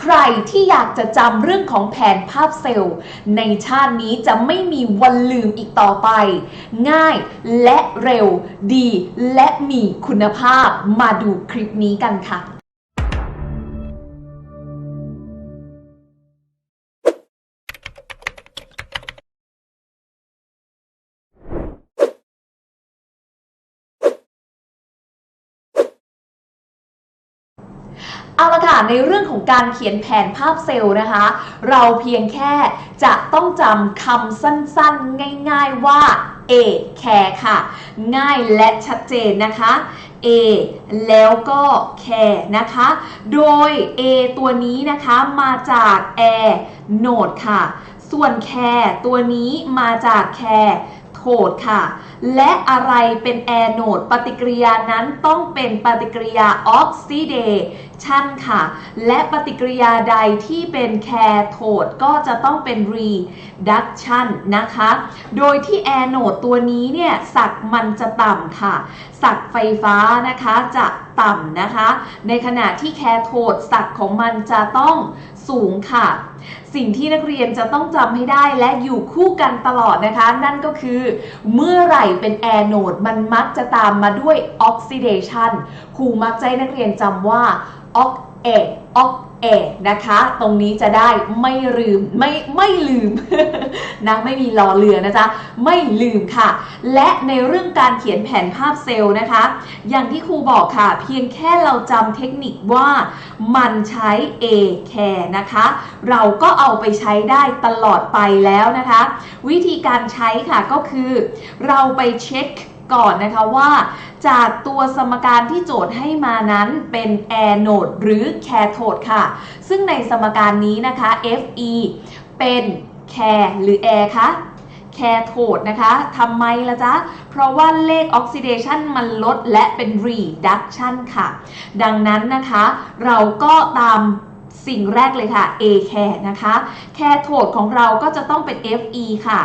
ใครที่อยากจะจำเรื่องของแผนภาพเซลล์ ในชาตินี้จะไม่มีวันลืมอีกต่อไป ง่ายและเร็ว ดีและมีคุณภาพมาดูคลิปนี้กันค่ะ เอาละค่ะในเรื่องของการเขียนแผนภาพเซลล์นะคะ เราเพียงแค่จะต้องจำคำสั้นๆ ง่ายๆว่า A care ค่ะ ง่ายและชัดเจนนะคะ A แล้วก็ care นะคะ โดย A ตัวนี้นะคะมาจาก air node ค่ะ ส่วน care ตัวนี้มาจาก care โทดค่ะ และอะไรเป็นแอร์โนดปฏิกิริยานั้นต้องเป็นปฏิกิริยาออกซิเดชันค่ะ และปฏิกิริยาใดที่เป็นแคโทดก็จะต้องเป็น reduction นะคะ โดยที่แอร์โนดตัวนี้เนี่ยสักมันจะต่ำค่ะ สักไฟฟ้านะคะจะต่ำนะคะ ในขณะที่แคโทดสักของมันจะต้อง สูงค่ะ สิ่งที่นักเรียนจะต้องจำให้ได้และอยู่คู่กันตลอดนะคะ นั่นก็คือ เมื่อไหร่เป็นแอโนดมันมักจะตามมาด้วยออกซิเดชันครูมักจะให้นักเรียนจำว่าออกเอออก เอนะคะ ตรงนี้จะได้ไม่ลืมไม่ไม่ลืมนะไม่มีรอเรือนะจ๊ะไม่ลืมค่ะ และในเรื่องการเขียนแผนภาพเซลล์นะคะ อย่างที่ครูบอกค่ะ เพียงแค่เราจำเทคนิคว่ามันใช้ A care นะคะ เราก็เอาไปใช้ได้ตลอดไปแล้วนะคะ วิธีการใช้ค่ะก็คือ เราไปเช็ค ก่อนนะคะว่า จากตัวสมการที่โจทย์ให้มานั้นเป็น air node หรือ cathode ค่ะ ซึ่งในสมการนี้นะคะ Fe เป็น care หรือ air คะแคโทดนะคะทำไมละจ๊ะ เพราะว่าเลขออกซิเดชันมันลดและเป็น reduction ค่ะ ดังนั้นนะคะ เราก็ตาม สิ่งแรกเลยค่ะ A care นะคะแคโทดของเราก็จะต้องเป็น Fe ค่ะ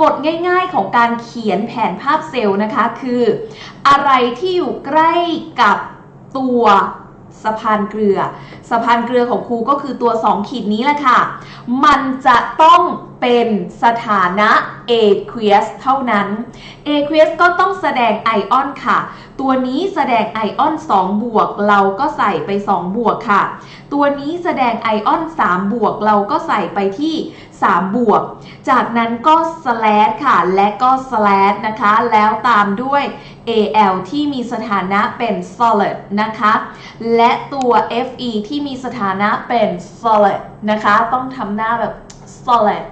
กฎง่ายๆของการเขียนแผนภาพเซลล์นะคะ คือ อะไรที่อยู่ใกล้กับตัวสะพานเกลือ สะพานเกลือของครูก็คือตัว 2 ขีดนี้แหละค่ะ มันจะต้องเป็นสถานะ aqueous เท่านั้น aqueous ก็ต้องแสดงไอออนค่ะ ตัวนี้แสดงไอออน2บวกเราก็ใส่ไป 2 บวกค่ะ ตัวนี้แสดงไอออน3บวกเราก็ใส่ไปที่ 3 บวก จากนั้นก็ slash ค่ะ และก็ slash นะคะ แล้วตามด้วย al ที่มีสถานะเป็น solid นะคะ และตัว fe ที่มีสถานะเป็น solid นะคะ ต้องทำหน้าแบบ solid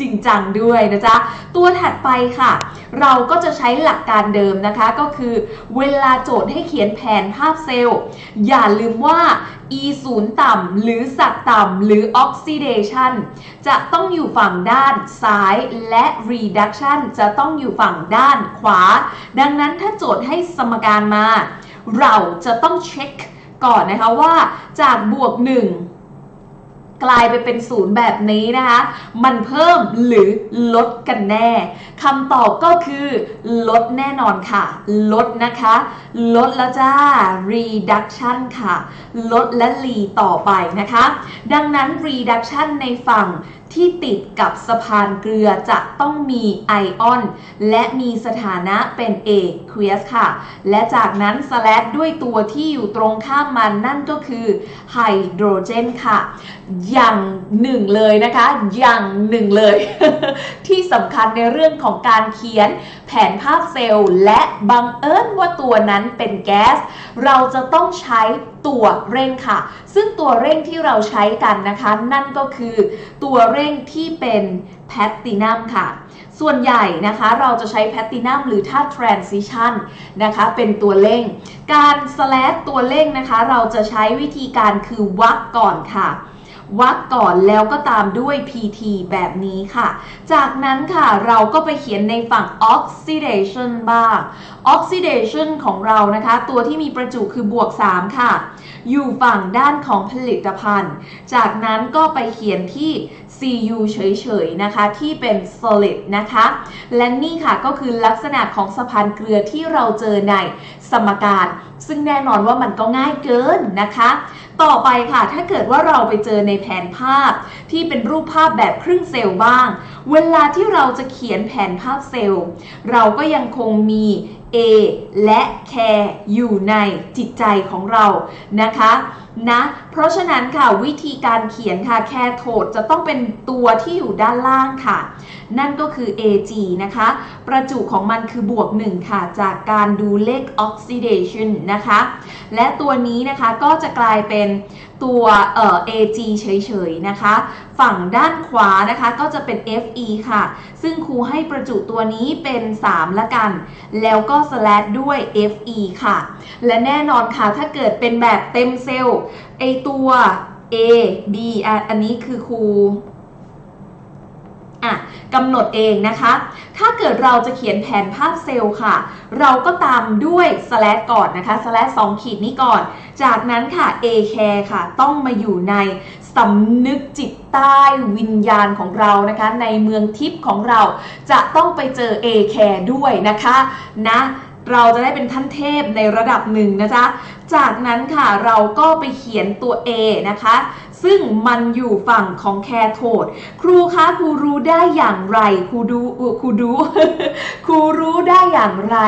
จริงจังด้วยนะจ๊ะ ตัวถัดไปค่ะ เราก็จะใช้หลักการเดิมนะคะก็คือเวลาโจทย์ให้เขียนแผนภาพเซลล์ อย่าลืมว่า e ศูนย์ต่ำหรือสักต่ำหรือ oxidation จะต้องอยู่ฝั่งด้านซ้ายและ reduction จะต้องอยู่ฝั่งด้านขวา ดังนั้นถ้าโจทย์ให้สมการมา เราจะต้องเช็คก่อนนะคะว่าจากบวก 1 กลายไปเป็นศูนย์แบบนี้นะคะ มันเพิ่มหรือลดกันแน่คำตอบก็คือ ลดแน่นอนค่ะ ลดนะคะ ลดแล้วจ้า reduction ค่ะ ลดและ re ต่อไปนะคะ ดังนั้น reduction ในฝั่ง ที่ติดกับสะพานเกลือจะต้องมีไอออน และมีสถานะเป็น aqueous ค่ะ และจากนั้น slash ด้วยตัวที่อยู่ตรงข้ามมันนั่นก็คือไฮโดรเจนค่ะ อย่างหนึ่งเลยนะคะ อย่างหนึ่งเลย ที่สำคัญในเรื่องของการเขียนแผนภาพเซลล์ และบังเอิญว่าตัวนั้นเป็นแก๊ส เราจะต้องใช้ตัวเร่งค่ะ ซึ่งตัวเร่งที่เราใช้กันนะคะ นั่นก็คือตัวเร่งที่เป็นแพตตินัมค่ะ ส่วนใหญ่นะคะเราจะใช้แพตตินัมหรือถ้า transition นะคะเป็นตัวเร่ง การ slash ตัวเร่งนะคะ เราจะใช้วิธีการคือวักก่อนค่ะ วักก่อนแล้วก็ตามด้วย pt แบบนี้ค่ะ จากนั้นค่ะเราก็ไปเขียนในฝั่ง oxidation บ้าง oxidation ของเรานะคะ ตัวที่มีประจุคือบวก 3 ค่ะ อยู่ฝั่งด้านของผลิตภัณฑ์ จากนั้นก็ไปเขียนที่ cu เฉยๆนะคะที่เป็น solid นะคะและนี่ค่ะก็คือลักษณะของสะพานเกลือที่เราเจอในสมการ ซึ่งแน่นอนว่ามันก็ง่ายเกินนะคะ ต่อไปค่ะถ้าเกิดว่าเราไปเจอในแผนภาพ ที่เป็นรูปภาพแบบครึ่งเซลล์บ้าง เวลาที่เราจะเขียนแผนภาพเซลล์ เราก็ยังคงมี A และ care อยู่ในจิตใจของเรานะคะ นะ เพราะฉะนั้นค่ะวิธีการเขียนค่ะ care โทดจะต้องเป็นตัวที่อยู่ด้านล่างค่ะ นั่นก็คือ Ag นะคะ ประจุของมันคือบวก 1 ค่ะ จากการดูเลข oxidation นะคะ และตัวนี้นะคะก็จะกลายเป็นตัวเอ่อ Ag เฉยๆนะคะ ฝั่งด้านขวานะคะก็จะเป็น Fe ค่ะ ซึ่งครูให้ประจุตัวนี้เป็น 3 ละกัน แล้วก็ slash ด้วย Fe ค่ะ และแน่นอนค่ะถ้าเกิดเป็นแบบเต็มเซลล์ไอตัว A B อันนี้คือครูอะกำหนดเองนะคะ ถ้าเกิดเราจะเขียนแผนภาพเซลล์ค่ะ เราก็ตามด้วย slash ก่อนนะคะ slash 2ขีดนี้ก่อน จากนั้นค่ะ a care ค่ะ ต้องมาอยู่ในสำนึกจิตใต้วิญญาณของเรานะคะ ในเมืองทิพย์ของเราจะต้องไปเจอ a care ด้วยนะคะ นะเราจะได้เป็นท่านเทพในระดับหนึ่งนะจ๊ะ จากนั้นค่ะเราก็ไปเขียนตัว A นะคะ ซึ่งมันอยู่ฝั่งของแคโทดครูคะครูรู้ได้อย่างไรครูดูครูดูครูรู้ได้อย่างไร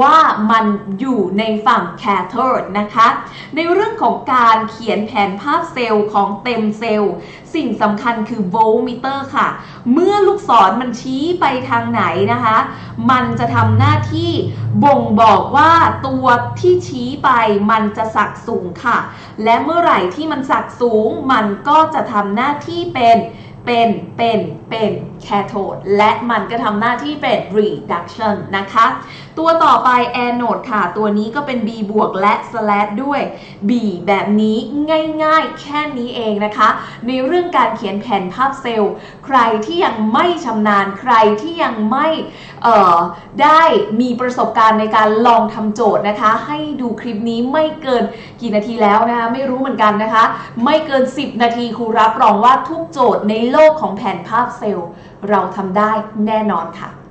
ว่ามันอยู่ในฝั่งแคโทดนะคะ ในเรื่องของการเขียนแผนภาพเซลล์ของเต็มเซลล์สิ่งสำคัญคือโวลต์มิเตอร์ค่ะ เมื่อลูกศรมันชี้ไปทางไหนนะคะ มันจะทำหน้าที่บ่งบอกว่าตัวที่ชี้ไปมันันจะสักสูงค่ะ และเมื่อไหร่ที่มันสักสูง มันก็จะทำหน้าที่เป็น เป็น เป็น เป็น แคโทดและมันก็ทำหน้าที่เป็น reduction นะคะ ตัวต่อไป anode ค่ะ ตัวนี้ก็เป็น B บวกและ slash ด้วย B แบบนี้ง่ายๆ แค่นี้เองนะคะ ในเรื่องการเขียนแผนภาพเซลล์ ใครที่ยังไม่ชำนาญ ใครที่ยังไม่เอ่อได้มีประสบการณ์ในการลองทำโจทย์นะคะ ให้ดูคลิปนี้ไม่เกินกี่นาทีแล้วนะคะ ไม่รู้เหมือนกันนะคะ ไม่เกิน 10 นาทีครูรับรองว่าทุกโจทย์ในโลกของแผนภาพเซลล์ เราทำได้แน่นอนค่ะ